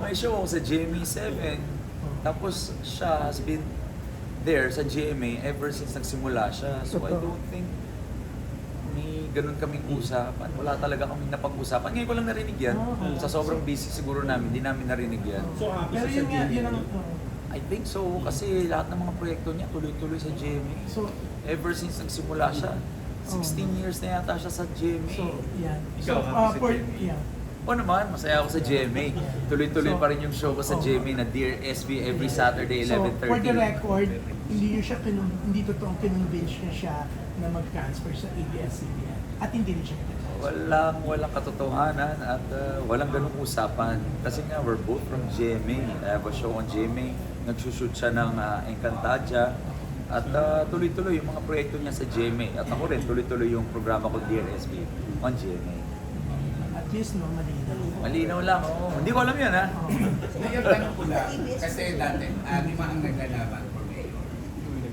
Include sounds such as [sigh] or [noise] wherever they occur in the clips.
May show ako sa GMA 7. Tapos siya has been there sa GMA ever since nagsimula siya. So I don't think may ganun kaming usapan. Wala talaga kaming napag-usapan. Ngayon ko lang narinig yan. Ah. Sa sobrang busy siguro namin, hindi namin narinig yan. So happy Pero siya yun sa nga, GMA yun ang... I think so kasi lahat ng mga proyekto niya tuloy-tuloy sa GMA. So, Ever since nagsimula siya, 16 years na yata siya sa GMA. so, yan. Ikaw, So, happy uh, sa for, GMA? yeah. Oo naman, masaya ako sa GMA. Tuloy-tuloy So, pa rin yung show ko sa. GMA na Dear SB every Saturday, So, 11.30. for the record, hindi niyo siya kinum- hindi totoong kinonvince niya siya na mag-transfer sa ABS-CBN. At hindi rin siya kinonvince. Walang, walang katotohanan at uh, walang ganung usapan. Kasi nga, we're both from GMA. I have a show on GMA. Nagsushoot siya ng uh, Encantadia. At uh, tuloy-tuloy yung mga proyekto niya sa GMA. At ako rin, tuloy-tuloy yung programa ko Dear SB on GMA. Least, no, malinaw. Malinaw lang, oo. Hindi ko alam yan, ha? Ngayon, tanong ko lang, kasi dati, ah, di ba ang naglalaban for mayor?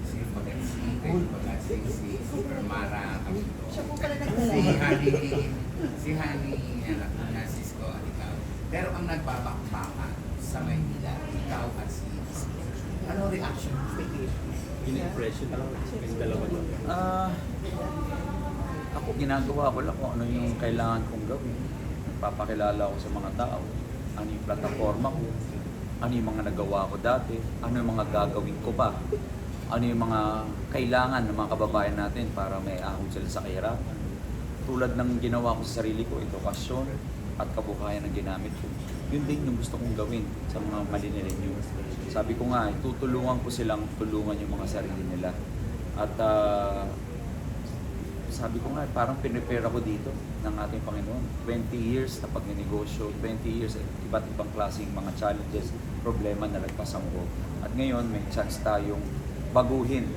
Si Pagasi, kay si Super Mara, Siya po pala Si. Hani, si Hani, anak ko na, Cisco, at ikaw. Pero ang nagbabakbakan sa Maynila, ikaw at si Cisco. Ano reaction mo? In-impression lang yung dalawa. Ah, ako ginagawa ko lang kung ano yung kailangan kong gawin. Nagpapakilala ko sa mga tao. Ano yung plataforma ko. Ano yung mga nagawa ko dati. Ano yung mga gagawin ko pa. Ano yung mga kailangan ng mga kababayan natin para may ahon sila sa kahirapan. Tulad ng ginawa ko sa sarili ko, edukasyon at kabuhayan ang ginamit ko. Yun din yung gusto kong gawin sa mga malinilinyo. Sabi ko nga, eh, tutulungan ko silang tulungan yung mga sarili nila. At ah, sabi ko nga, parang pinrepare ako dito ng ating Panginoon. 20 years na pagnenegosyo, 20 years at iba't ibang klaseng mga challenges, problema na lagpasan ko. At ngayon, may chance tayong baguhin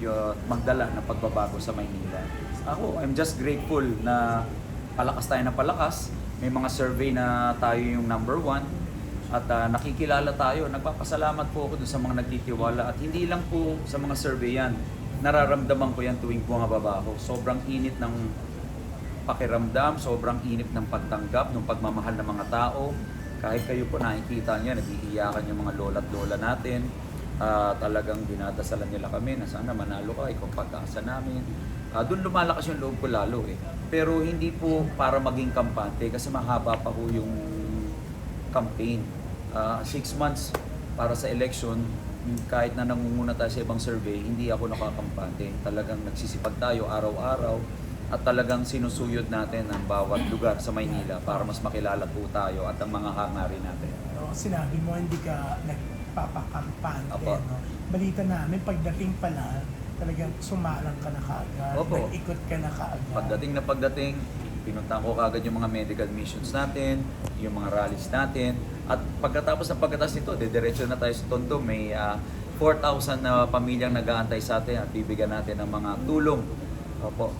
yung magdala ng pagbabago sa Maynila. Ako, I'm just grateful na palakas tayo na palakas. May mga survey na tayo yung number one at ah, nakikilala tayo. Nagpapasalamat po ako dun sa mga nagtitiwala at hindi lang po sa mga survey yan. Nararamdaman ko yan tuwing bumababa ako. Sobrang init ng pakiramdam, sobrang init ng pagtanggap, ng pagmamahal ng mga tao. Kahit kayo po nakikita niya, nag-iiyakan yung mga lola at lola natin. Ah, talagang dinadasalan nila kami na sana manalo ka, ikaw ang pag-asa namin. Ah, doon lumalakas yung loob ko lalo eh. Pero hindi po para maging kampante kasi mahaba pa po yung campaign. Ah, six months para sa election, kahit na nangunguna tayo sa ibang survey, hindi ako nakakampante. Talagang nagsisipag tayo araw-araw at talagang sinusuyod natin ang bawat lugar sa Maynila para mas makilala po tayo at ang mga hangarin natin. Pero sinabi mo, hindi ka nagpapakampante. Apo. No? Balita namin, pagdating pala, talagang sumalang ka na kaagad. Opo. Nag-ikot ka na kaagad. Pagdating na pagdating, pinuntahan ko kagad yung mga medical missions natin, yung mga rallies natin. At pagkatapos ng pagkatapos nito, dediretso na tayo sa Tondo. May ah, 4,000 na pamilyang nag-aantay sa atin at bibigyan natin ng mga tulong. Opo.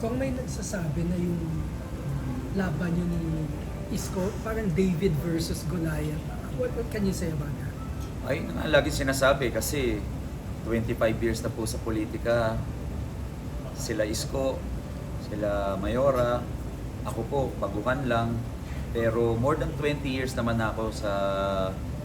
Kung may nagsasabi na yung laban yun ni Isko, parang David versus Goliath. What, what can you say about that? Ay, nga lagi sinasabi kasi 25 years na po sa politika. Sila Isko, sila Mayora, ako po, baguhan lang. Pero more than 20 years naman ako sa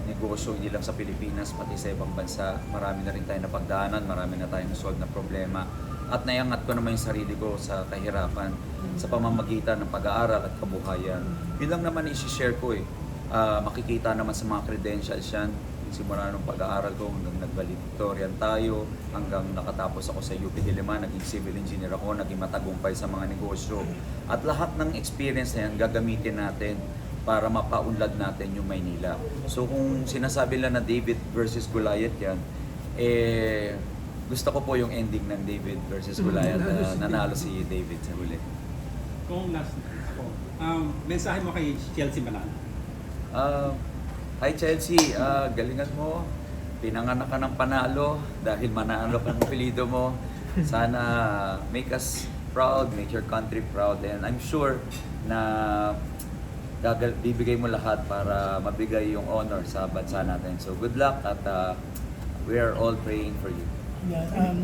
negosyo, hindi lang sa Pilipinas, pati sa ibang bansa. Marami na rin tayo napagdaanan, marami na tayong nasolve na problema. At naiangat ko naman yung sarili ko sa kahirapan sa pamamagitan ng pag-aaral at kabuhayan. Yun lang naman i-share ko eh. Ah, makikita naman sa mga credentials yan. Simula nung pag-aaral ko hanggang nag-valedictorian tayo, hanggang nakatapos ako sa UP Diliman, naging civil engineer ako, naging matagumpay sa mga negosyo. At lahat ng experience na yan, gagamitin natin para mapaunlad natin yung Maynila. So kung sinasabi lang na David versus Goliath yan, eh gusto ko po yung ending ng David versus Goliath na [laughs] nanalo si David sa huli. Kung last ako, um, mensahe mo kay Chelsea Manalo. Ah, hi Chelsea, Ah, galingan mo. Pinanganak ka ng panalo dahil manalo ka ng pilido mo. Sana make us proud, make your country proud. And I'm sure na gagal bibigay mo lahat para mabigay yung honor sa bansa natin. So good luck at ah, we are all praying for you. Yan, um,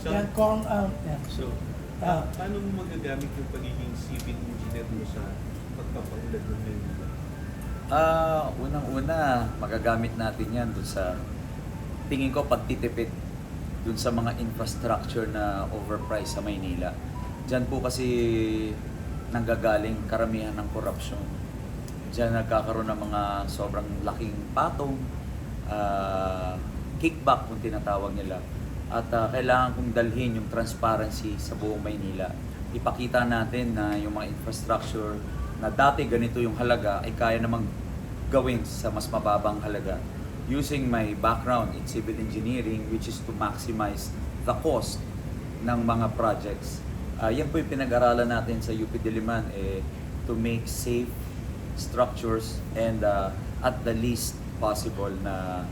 So- yan, kung, um, yan. So, Ah. pa- paano mo magagamit yung pagiging civil engineer mo sa pagpapaunlad ng? Ah, unang-una, magagamit natin yan dun sa tingin ko pagtitipid dun sa mga infrastructure na overpriced sa Maynila. Diyan po kasi nanggagaling karamihan ng korupsyon. Diyan nagkakaroon ng mga sobrang laking patong, ah, kickback kung tinatawag nila. At ah, kailangan kong dalhin yung transparency sa buong Maynila. Ipakita natin na yung mga infrastructure na dati ganito yung halaga ay kaya namang gawin sa mas mababang halaga using my background in civil engineering which is to maximize the cost ng mga projects. Ah, yan po yung pinag-aralan natin sa UP Diliman eh, to make safe structures and ah, at the least possible na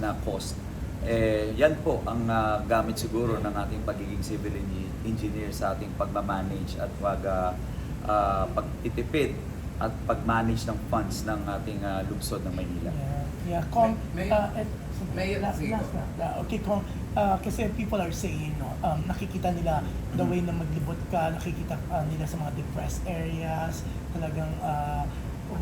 na cost. Eh, yan po ang ah, gamit siguro ng ating pagiging civil engi- engineer sa ating pagmamanage at pag ah, ah, pagtitipid at pag-manage ng funds ng ating ah, lungsod ng Maynila. Yeah, yeah. Kung, May- uh, et, may- last, sige. last, last, uh, okay, kung, uh, kasi people are saying, no, um, nakikita nila the way na maglibot ka, nakikita uh, nila sa mga depressed areas, talagang uh,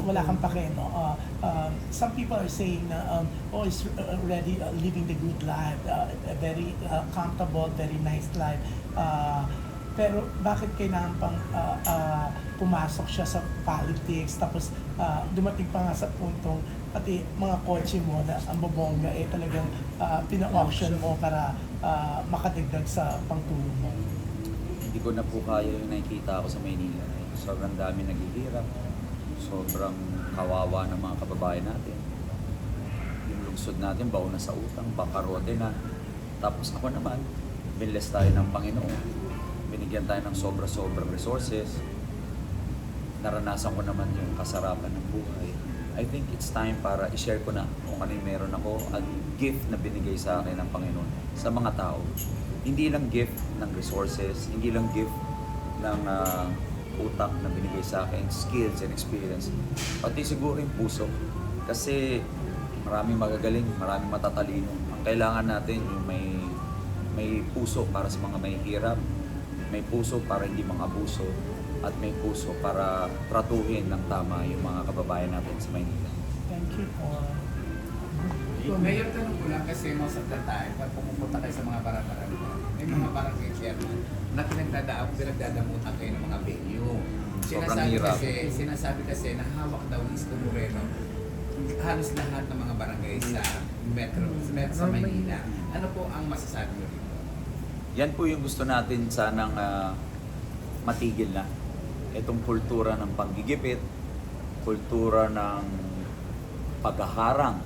wala kang pake, no? Uh, um, some people are saying na, um, oh, is already uh, living the good life, uh, a very uh, comfortable, very nice life. Uh, pero bakit kailangan pang ah, ah, pumasok siya sa politics tapos ah, dumating pa nga sa puntong pati mga kotse mo na ang bobongga eh talagang ah, pina-auction mo para ah, makadagdag sa pangtulong mo. Hindi ko na po kaya yung nakikita ako sa Maynila. Sobrang dami naghihirap. Sobrang kawawa ng mga kababayan natin. Yung lungsod natin, baon na sa utang, bakarote na. Tapos ako naman, binless tayo ng Panginoon. Binigyan tayo ng sobra-sobrang resources. Naranasan ko naman yung kasarapan ng buhay. I think it's time para i-share ko na kung ano yung meron ako at gift na binigay sa akin ng Panginoon sa mga tao. Hindi lang gift ng resources, hindi lang gift ng ah, utak na binigay sa akin, skills and experience, pati siguro yung puso. Kasi maraming magagaling, maraming matatalino. Ang kailangan natin yung may may puso para sa mga may hirap, may puso para hindi mga abuso, at may puso para tratuhin ng tama yung mga kababayan natin sa Maynila. Thank you for... Mayor, tanong ko lang kasi of the time, pag pumupunta kayo sa mga barangay, may mga barangay chairman na pinagdadaan, pinagdadamutan kayo ng mga venue. Sobrang Sinasabi hirap. kasi, sinasabi kasi na hawak daw ni Isko Moreno halos lahat ng mga barangay sa Metro, sa Metro sa Manila. Ano po ang masasabi mo dito? Yan po yung gusto natin sanang ah, matigil na. Itong kultura ng panggigipit, kultura ng paghaharang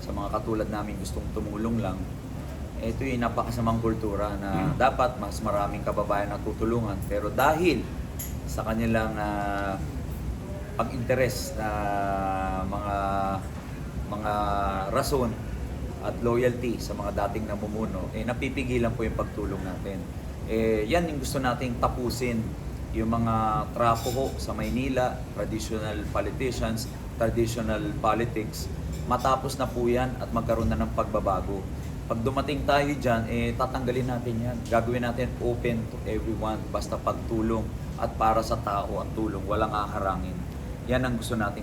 sa mga katulad namin gustong tumulong lang. Ito yung napakasamang kultura na dapat mas maraming kababayan ang tutulungan. Pero dahil sa kanilang ah, pag-interes na mga mga rason at loyalty sa mga dating namumuno, eh napipigilan po yung pagtulong natin. Eh, yan yung gusto nating tapusin yung mga trapo ho sa Maynila, traditional politicians, traditional politics, matapos na po yan at magkaroon na ng pagbabago. Pag dumating tayo dyan, eh, tatanggalin natin yan. Gagawin natin open to everyone, basta pagtulong at para sa tao ang tulong, walang aharangin. Yan ang gusto nating